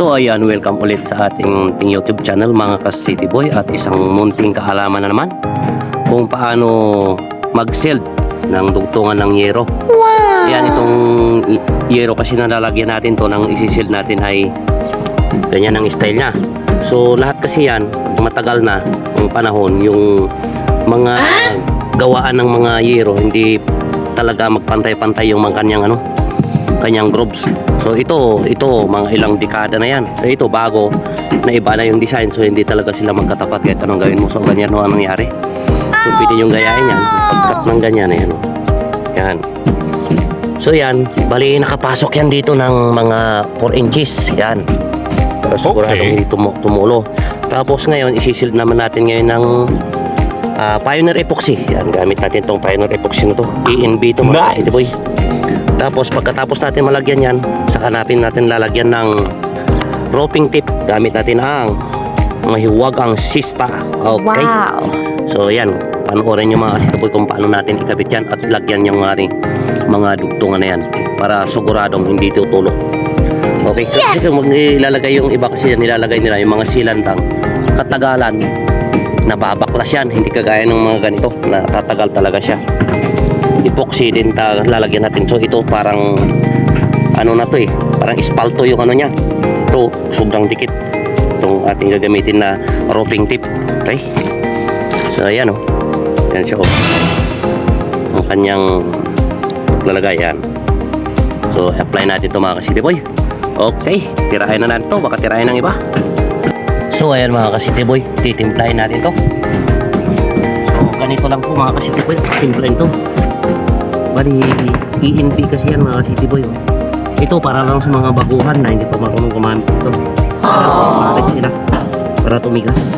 So ayan, welcome ulit sa ating, ating YouTube channel mga ka-City Boy at isang munting kaalaman na naman kung paano mag-seld ng dugtungan ng yero. Wow! Ayan, itong yero kasi na lalagyan natin to ng isi-seld natin ay ganyan ang style niya. So lahat kasi yan, matagal na ang panahon, yung mga gawaan ng mga yero, hindi talaga magpantay-pantay yung mga kanyang ano, kanyang grooves. So ito, ito mga ilang dekada na yan. So, ito bago na iba na yung design so hindi talaga sila magkatapat kahit anong gawin mo. So ganyan ang nangyari. So pwede yung gayahin yan. Pagkat ng ganyan, ayan o. Yan. So yan, bali nakapasok yan dito ng mga 4 inches. Yan. Para siguradong Okay. hindi tumu- tumulo. Tapos ngayon, isisil naman natin ngayon ng ah, Pioneer Epoxy. Yan, gamit natin tong Pioneer Epoxy na to. ENB to mga Nice. City Boy. Tapos pagkatapos natin malagyan yan, saka natin natin lalagyan ng roping tip. Gamit natin ang mahiwag ang sista. Okay? Wow. So yan, panoorin nyo mga kasituboy kung paano natin ikabit yan at lagyan yung mga, mga dugtungan na yan para siguradong hindi tutulo. Okay, kasi kung ilalagay yung iba kasi nilalagay nila yung mga silantang katagalan nababaklas yan, hindi kagaya ng mga ganito na tatagal talaga siya epoxy din ta lalagyan natin so ito parang ano na to eh parang espalto yung ano niya. Ito sobrang dikit. Itong ating gagamitin na roping tip. Okay so ayan o yan siya o ang kanyang lalagay yan so apply natin ito mga kasiti boy. Okay tirahin na natin to. Baka tirahin ng iba. So ayan mga kasiti boy. Titimplahin natin to. So ganito lang po mga kasiti boy. Timplahin to Bali, ENP kasi yan mga city boy. oh. Ito para lang sa mga baguhan na hindi pa marunong gumamit ito. Para oh. sila. Para tumigas.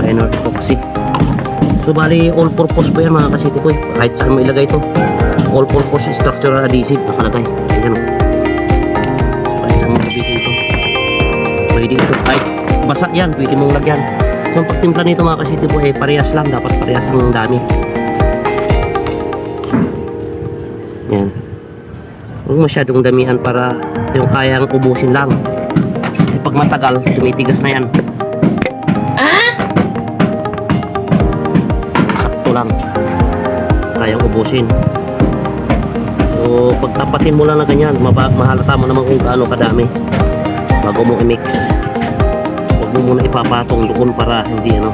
Minor epoxy. So bali, all purpose po yan mga city boy. Kahit saan mo ilagay ito. All purpose structural adhesive nakalagay. Ayan o. Kahit saan mo gamitin ito. Pwede ito. Kahit basa yan, pwede mong lagyan. So ang pagtimpla nito mga city boy, eh, parehas lang. Dapat parehas ang dami. Yan. Huwag masyadong damihan para yung kayang ubusin lang. Eh, Pag matagal, tumitigas na yan. Sakto lang. Kayang ubusin. So, pag tapatin mo lang na ganyan, mahalata mo naman kung gaano kadami bago mo i-mix. Huwag mo muna ipapatong doon para hindi ano.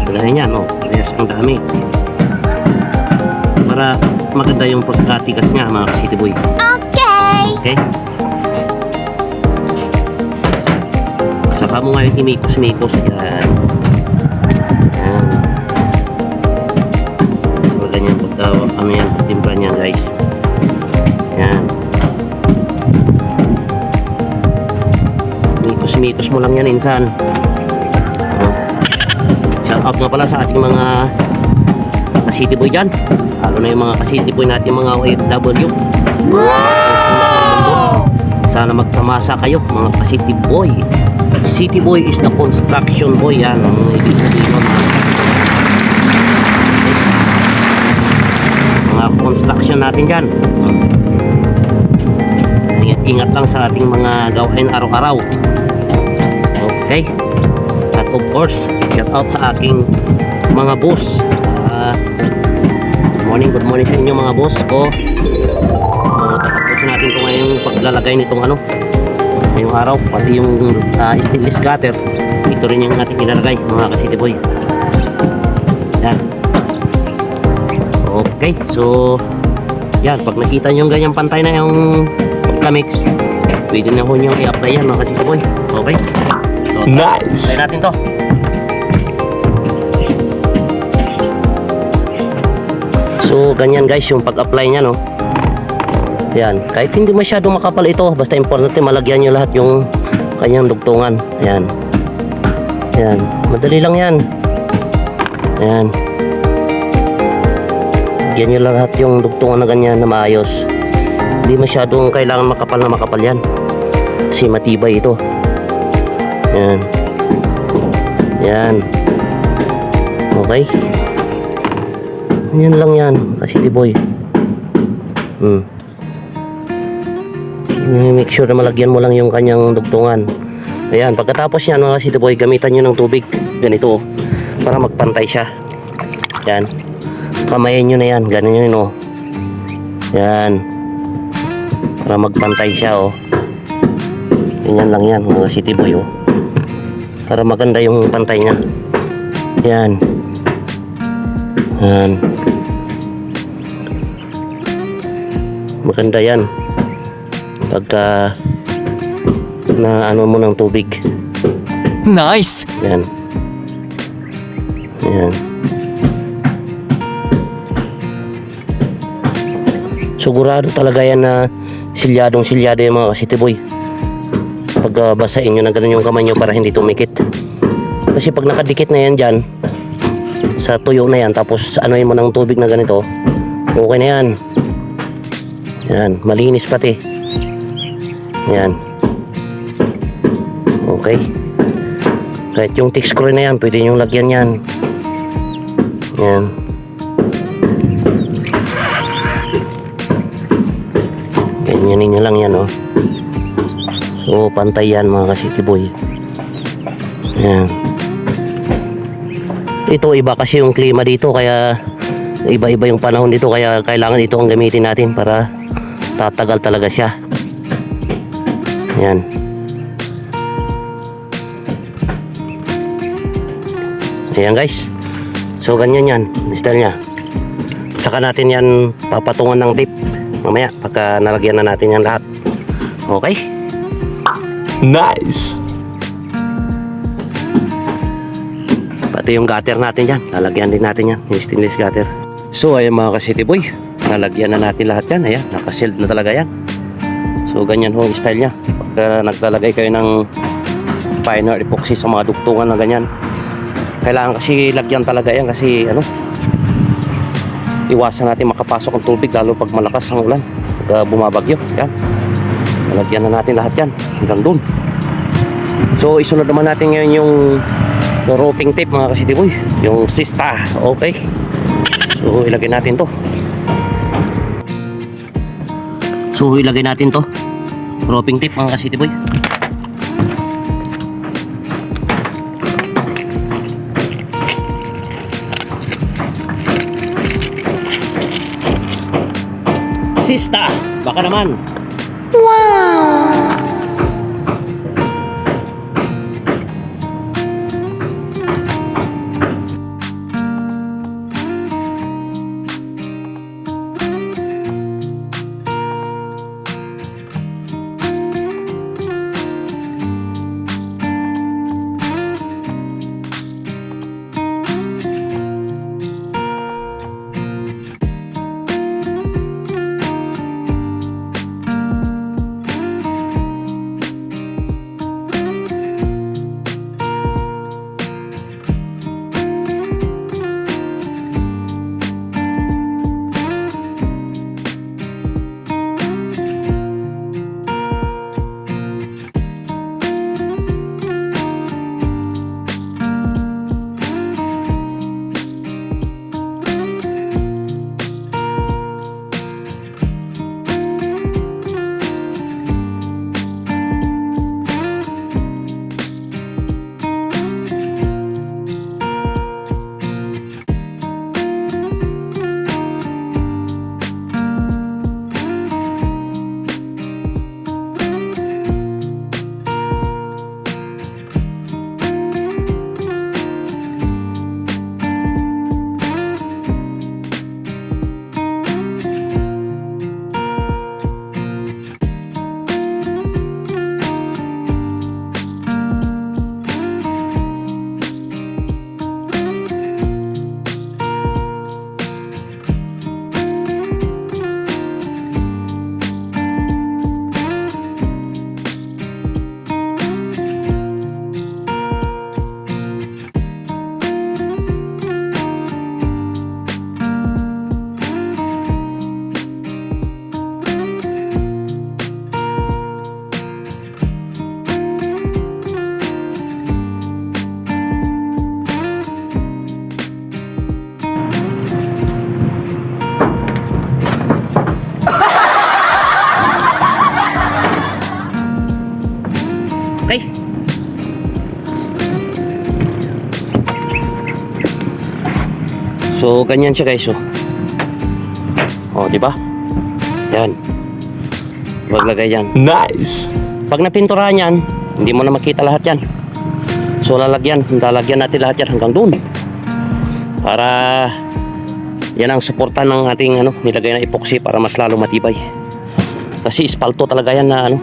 Kagaya niyan, no? Yes, ang dami para maganda yung pagkatigas niya mga city boy. Okay. Okay? Saka mo ngayon imikos-mikos yan. Yan. So, ganyan pagka, ano yan, pagtimpla niya guys. Yan. Mikos-mikos mo lang yan insan. Shout out nga pala sa ating mga ka-city boy dyan. Lalo na yung mga ka-city boy natin mga OFW. Sana magpamasa kayo mga ka-city boy. City boy is the construction boy yan. Ang ibig sabihin nun. Mga construction natin dyan. Ingat-ingat lang sa ating mga gawain araw-araw. Okay. At of course, shout out sa aking mga boss. Good morning, good morning sa inyo mga boss ko. So, tatapusin natin ito ngayong paglalagay nitong ano, ngayong araw, pati yung ah, stainless gutter. Ito rin yung ating ilalagay, mga ka-city boy. Yan. Okay, so, yan, pag nakita nyo yung ganyang pantay na yung pagka-mix, pwede na ho nyo i-apply yan, mga ka-city boy. Okay? So, Nice. Try natin to. So, ganyan guys yung pag-apply niya, no? Yan. Kahit hindi masyado makapal ito, basta importante malagyan nyo lahat yung kanyang dugtungan. Yan. Yan. Madali lang yan. Yan. Lagyan lang lahat yung dugtungan na ganyan na maayos. Hindi masyadong kailangan makapal na makapal yan. Kasi matibay ito. Yan. Yan. Okay. Yan lang yan. Kasi boy. Hmm. Make sure na malagyan mo lang yung kanyang dugtungan. Ayan, pagkatapos yan mga city boy, gamitan nyo ng tubig. Ganito para magpantay siya. Yan. Kamayin nyo na yan, ganun yun oh. Yan. Para magpantay siya oh. Ganyan lang yan mga city boy oh. Para maganda yung pantay niya. Yan. Yan. Maganda yan. Pagka na ano mo ng tubig. Nice! Yan. Yan. Sigurado talaga yan na silyadong silyado yung mga city boy. Pag uh, basahin nyo na ganun yung kamay nyo para hindi tumikit. Kasi pag nakadikit na yan dyan, sa tuyo na yan, tapos anuin mo ng tubig na ganito, okay na yan. Yan, malinis pati. Yan. Okay. Kahit yung tick screw na yan, pwede nyo lagyan yan. Yan. Ganyanin nyo lang yan, oh. So, pantay yan mga ka-city boy. Yan. Ito, iba kasi yung klima dito, kaya iba-iba yung panahon dito, kaya kailangan ito ang gamitin natin para tatagal talaga siya. Yan. Ayan guys. So ganyan yan. Style niya. Saka natin yan papatungan ng tape. Mamaya pagka nalagyan na natin yan lahat. Okay? Nice! Pati yung gutter natin dyan. Lalagyan din natin yan. Yung stainless gutter. So ayan mga ka-city boy. Nalagyan na natin lahat yan. Ayan. Nakasealed na talaga yan. So ganyan ho ang style niya. Pagka naglalagay kayo ng finer epoxy sa mga dugtungan na ganyan. Kailangan kasi lagyan talaga yan kasi ano iwasan natin makapasok ang tubig lalo pag malakas ang ulan pag bumabagyo yan nalagyan na natin lahat yan hanggang dun so isunod naman natin ngayon yung roping tape mga kasiti boy yung sista okay so ilagay natin to. So ilagay natin to. Roping tape mga kasiti boy. Sista, baka naman. So, ganyan siya guys. Oh, oh di ba? Yan. Maglagay yan. Nice. Pag napinturahan yan, hindi mo na makita lahat yan. So lalagyan, lalagyan natin lahat yan hanggang doon. Para yan ang suporta ng ating ano, nilagay na epoxy para mas lalo matibay. Kasi espalto talaga yan na ano,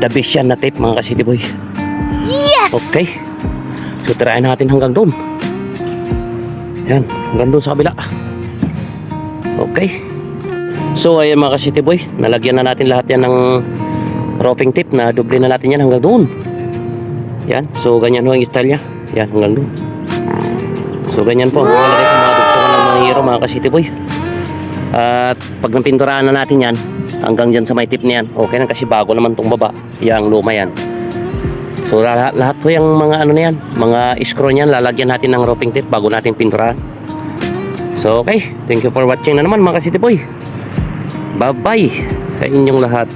the best yan na tape mga kasiti boy. Yes! Okay. So tirahin natin hanggang doon. Yan, hanggang doon sa kabila. Okay. So ayan mga ka-city boy, nalagyan na natin lahat yan ng roughing tape na doble na natin yan hanggang doon. Yan, so ganyan ho ang style niya. Yan, hanggang doon. So ganyan po ang lalagay sa mga dugtungan ng mga hero mga ka-city boy. At pag napinturahan na natin yan, hanggang dyan sa may tip na yan, okay na kasi bago naman tong baba. Yang luma yan. So lahat, lahat po yung mga ano na yan, mga screw niyan, lalagyan natin ng roughing tape bago natin pinturahan. So okay, thank you for watching na naman mga ka-city boy. Bye-bye sa inyong lahat.